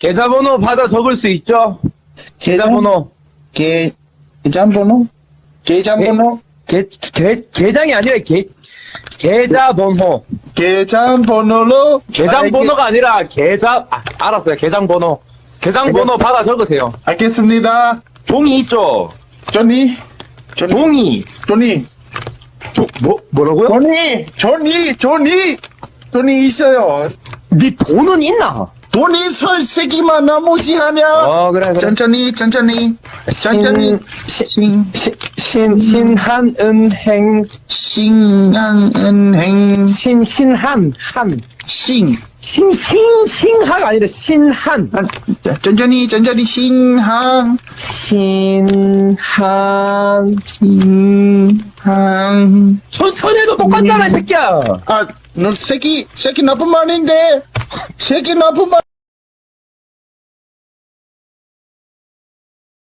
계좌번호 받아 적을 수 있죠? 계좌번호. 계, 계좌번호? 계좌번호? 계, 계, 계장이 아니라 계, 계좌번호. 계좌번호로? 계장번호가 아니라 계좌, 아, 알았어요. 계장번호. 계장번호 받아 적으세요. 알겠습니다. 종이 있죠? 조니? 조니? 종이. 조니? 조, 뭐, 뭐라고요? 조니! 조니! 조니! 돈이 있어요. 네 돈은 있나? 돈이 설세기만 나무시하냐? 어, 그래, 그래. 천천히, 천천히. 천천히. 신, 신, 신, 신한은행, 신양은행, 신, 신한, 한. 신. 신, 신, 신하가 아니라 신한. 아, 천천히, 천천히, 신항, 신한. 신항. 천천히 해도 똑같잖아, 이 새끼야. 아, 너 새끼, 새끼 나쁜 말인데. 새끼 나쁜 말.